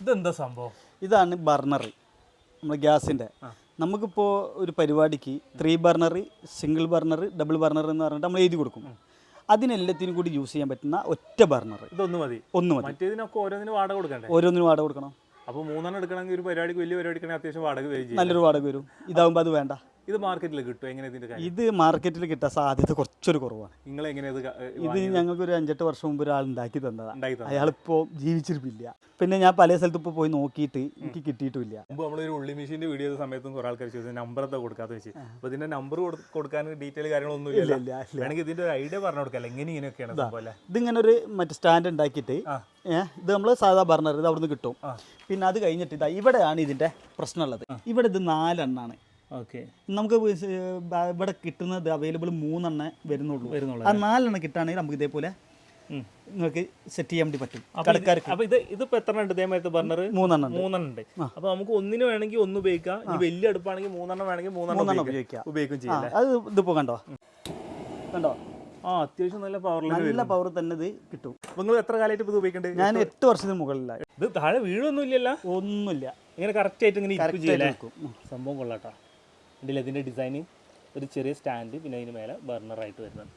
ഇതെന്താ സംഭവം? ഇതാണ് ബർണർ നമ്മുടെ ഗ്യാസിന്റെ. നമുക്കിപ്പോൾ ഒരു പരിപാടിക്ക് three burner single burner double burner എന്ന് പറഞ്ഞിട്ട് നമ്മൾ എഴുതി കൊടുക്കും അതിനെല്ലാത്തിനും കൂടി യൂസ് ചെയ്യാൻ പറ്റുന്ന ഒറ്റ ബർണർ ഇതൊന്ന് മതി. ഒന്ന് മതി. മറ്റേതിനൊക്കെ ഓരോന്നിനും വാടക കൊടുക്കണ്ടേ? ഓരോന്നിനും വാടക കൊടുക്കണം. അപ്പോൾ മൂന്നെണ്ണം എടുക്കണമെങ്കിൽ ഒരു പരിപാടിക്ക് വലിയ പരിപാടിക്കാണെങ്കിൽ അത്യാവശ്യം വാടക വരും നല്ലൊരു വാടക വരും. ഇതാകുമ്പോൾ അത് വേണ്ട. ഇത് മാർക്കറ്റിൽ കിട്ടും എങ്ങനെ ഇതിന്റെ കാര്യം? ഇത് മാർക്കറ്റിൽ കിട്ടാൻ സാധ്യത കുറച്ചൊരു കുറവാണ്. നിങ്ങൾ എങ്ങനെ ഇത് ഞങ്ങൾക്ക് ഒരു അഞ്ചെട്ട് വർഷം മുമ്പ് ഒരാൾ ഉണ്ടാക്കി തന്നതാണ് അയാളിപ്പോ അയാളിപ്പോൾ ജീവിച്ചിരിപ്പില്ല. പിന്നെ ഞാൻ പല സ്ഥലത്ത് ഇപ്പോൾ പോയി നോക്കിയിട്ട് എനിക്ക് കിട്ടിയിട്ടില്ല മുമ്പ് നമ്മളൊരു ഉള്ളി മെഷീന്റെ വീഡിയോ സമയത്തും കുറേ ആൾക്കാർ ചോദിച്ചു നമ്പർ എന്താ കൊടുക്കാത്ത വെച്ച് അപ്പോൾ ഇതിന്റെ നമ്പർ കൊടുക്കാൻ ഡീറ്റെയിൽ കാര്യങ്ങളൊന്നും ഇല്ല വേണമെങ്കിൽ ഇതിന്റെ ഒരു ഐഡിയ പറഞ്ഞു കൊടുക്കല്ലേ എങ്ങനെ ഇങ്ങനെയൊക്കെയാണ് ഇതിങ്ങനെ ഒരു മറ്റേ സ്റ്റാൻഡ് ഉണ്ടാക്കിയിട്ട് ഇത് നമ്മൾ സാധാ ബർണർ ഇത് അവിടുന്ന് കിട്ടും. പിന്നെ അത് കഴിഞ്ഞിട്ട് ഇതാ ഇവിടെയാണ് ഇതിന്റെ പ്രശ്നമുള്ളത്. ഇവിടെ ഇത് നാലെണ്ണാണ്. ഓക്കെ. നമുക്ക് ഇവിടെ കിട്ടുന്നത് അവൈലബിൾ മൂന്നെണ്ണേ വരുന്നുള്ളൂ. വരുന്നുള്ളൂ ആ നാലെണ്ണം കിട്ടുകയാണെങ്കിൽ നമുക്ക് ഇതേപോലെ നിങ്ങൾക്ക് സെറ്റ് ചെയ്യാൻ വേണ്ടി പറ്റും. അപ്പൊ ഇത്- ഇതിപ്പോ എത്ര ഉണ്ട് ഇതേമാതിരത്തെ ബർണർ മൂന്നെണ്ണം മൂന്നെണ്ണം ഉണ്ട് അപ്പൊ നമുക്ക് ഒന്നിന് വേണമെങ്കിൽ ഒന്ന് ഉപയോഗിക്കാം. ഈ വലിയ അടുപ്പാണെങ്കിൽ മൂന്നെണ്ണം വേണമെങ്കിൽ മൂന്നെണ്ണം ഉപയോഗിക്കാം. ഉപയോഗിക്കാം. ചെയ്യാം അത് ഇതിപ്പോ കണ്ടോ? കണ്ടോ? ആ അത്യാവശ്യം നല്ല പവർ നല്ല പവർ തന്നെ ഇത് കിട്ടും. നിങ്ങൾ എത്ര കാലമായിട്ട് ഇത് ഉപയോഗിക്കണ്ടേ? ഞാൻ എട്ട് വർഷത്തിന് മുകളിലായി ഇത് താഴെ വീഴൊന്നും ഇല്ലല്ലോ ഒന്നുമില്ല. ഇങ്ങനെ കറക്റ്റ് ആയിട്ട് ഇങ്ങനെ. സംഭവം കൊള്ളാട്ടോ. ഇതിൽ ഇതിന്റെ ഡിസൈന് ഒരു ചെറിയ സ്റ്റാൻഡ് പിന്നെ അതിന് മേലെ ബർണറായിട്ട് വരുന്നത്.